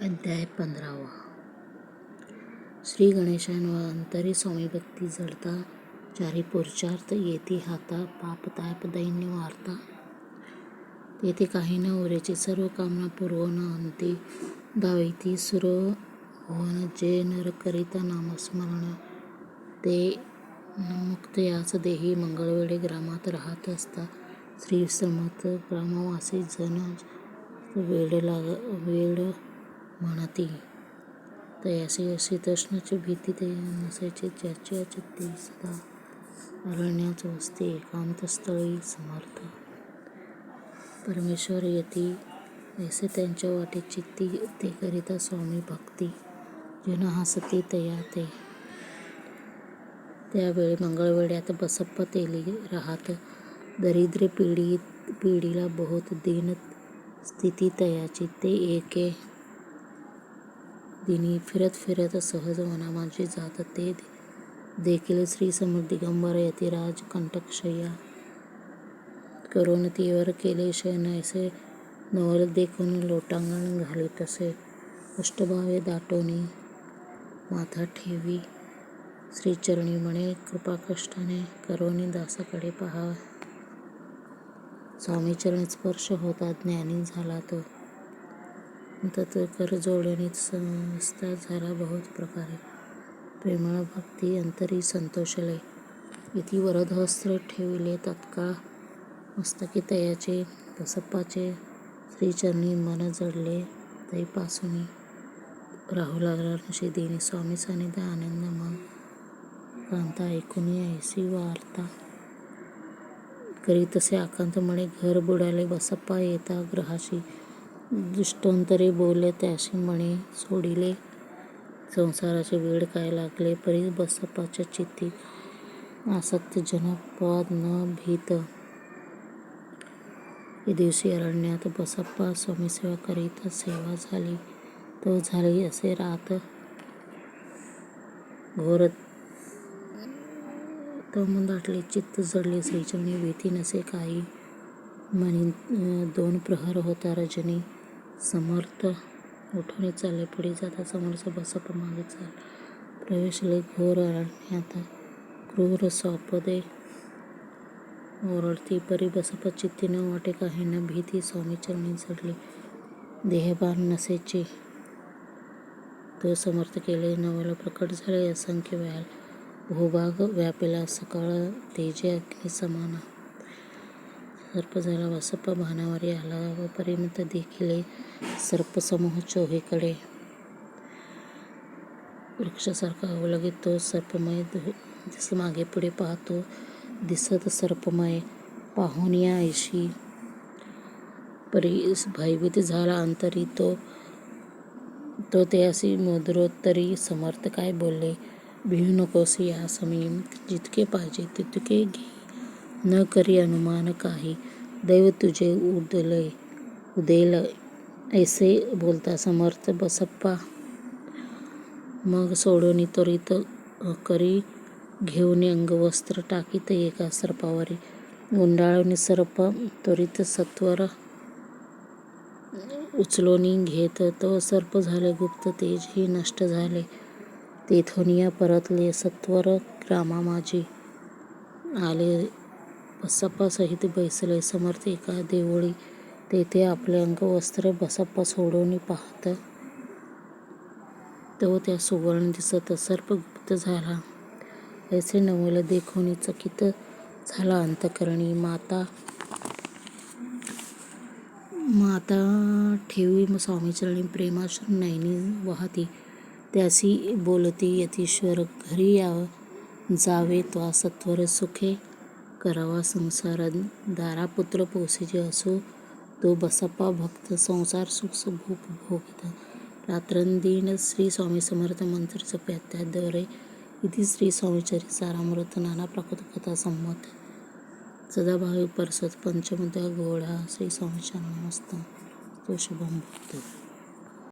अध्याय पंधरावा. श्री गणेशांवर अंतरी स्वामी भक्ती जडता चारी पुरुषार्थ येती हाता पाप ताप दैन्य वार्ता. तेथे काही न उरेची सर्व कामना पूर्वण अंती धाविती सुर होन जे नर करिता नामस्मरण ते मुक्त याच देही मंगळवेळे ग्रामात राहत असता. श्री समर्थ ग्रामवासी जन वेड लाग वेड म्हणती तयासी अशी तृष्णाची भीती ते नसायची ज्याच्या चित्ती सदा अरण्याच वसते एकांतस्थळी समर्थ. परमेश्वर यती ऐसे त्यांच्या वाटे चित्ती ते करिता स्वामी भक्ती जन हसती तया ते. त्यावेळी मंगळवेड्यात बसप्पा तेली राहत दरिद्र पिढी पिढीला बहुत दिन स्थिती तयाची ते एके दिनी फिरत फिरत सहज वनामार्गी जात ते देखील श्री समर्थ दिगंबर यतिराज कंटकशय्या. करून तीवर केले शयन ऐसे नवल देखून लोटांगण घाली तसे. अष्टभावे दाटोनी माथा ठेवी. श्रीचरणी म्हणे कृपाकष्टाने करोनी दासाकडे पहा. स्वामीचरण स्पर्श होता ज्ञानी झाला तो. तत् कर संस्था झाला बहुत प्रकारे प्रेमळ भक्ती अंतरी संतोषले इति वरदहस्त्र ठेविले तत्काळ मस्तकी तयाचे बसप्पाचे श्रीचरणी मन जडले तैपासूनी राहू लागला नशिदीने स्वामी सानिध्य आनंद मग कांता ऐकून ऐसी वार्ता करी तसे आकांत म्हणे घर बुडाले. बसप्पा येता ग्रहाशी दृष्टांतरे बोलले त्याशी म्हणे सोडिले. संसाराचे वेड काय लागले परी बसप्पाच्या चित्ती आसक्त न भीत. दिवशी अरण्यात बसप्पा स्वामीसेवा करीत सेवा झाली. तो झाली असे रात घोर तम दाटले चित्त जडले श्रीचरणी भीती नसे काही. म्हणी दोन प्रहर होता रजनी. समर्थ उठून चालले. पुढे जाता समोरचं बसप मागे चाल प्रवेशले घोर अरण्यात क्रूर स्वापदे ओरडती. परी बसप चित्ती न वाटे काही न भीती स्वामीचरणी जडली देहभान नसेचे. तो समर्थ केले. नवाला प्रकट झाले. असंख्य व्याल. भूभाग व्यापेला. सकाळ तेजे अग्नी समाना सर्प झाला बसप्पा भानावारी आला व परिमित देखील सर्पसमूह चोहीकडे वृक्षासारखा अवलगीत तो सर्पमय दिस मागे पुढे पाहतो दिसत सर्पमय पाहून या ऐशी परी भयभीत झाला अंतरी तो तो ते असे मुद्रोत्तरी समर्थ काय बोलले भिऊ नकोस या समी जितके पाहिजे तितके घे. न करी अनुमान काही. दैव तुझे उदलय उदेल ऐसे बोलता समर्थ बसप्पा. मग सोडून त्वरित करी घेऊन अंगवस्त्र टाकीत एका सर्पावरी गुंडाळून सर्प त्वरित सत्वर उचलोनी घेत तो सर्प झाले गुप्त तेजही नष्ट झाले. तेथोनिया परतले सत्वर ग्रामामाजी आले बसप्पा सहित बैसले समर्थ एका देवळी तेथे आपले अंगवस्त्र बसप्पा सोडून पाहत तो त्या सुवर्ण दिसत सर्प गुप्त झाला. ऐसे नवल देखून चकित झाला अंतकरणी. माता माता ठेवी स्वामीचरणी प्रेमाश्रू नयनी वाहती. त्यासी बोलती यतीश्वर घरी या जावे त्वा सत्वर सुखे करावा संसार दारापुत्र पोसेचे असो तो बसप्पा भक्त संसार सुख भूप भोगत. रात्रंदिन श्री स्वामी समर्थ मंत्र जपत त्याद्वारे इति श्री स्वामीचरित सारामृत नाना प्राकृत कथा संमत. सदाभावी परसत पंचमदा गोळा. श्री स्वामीच्या नमस्त तो शुभम भक्त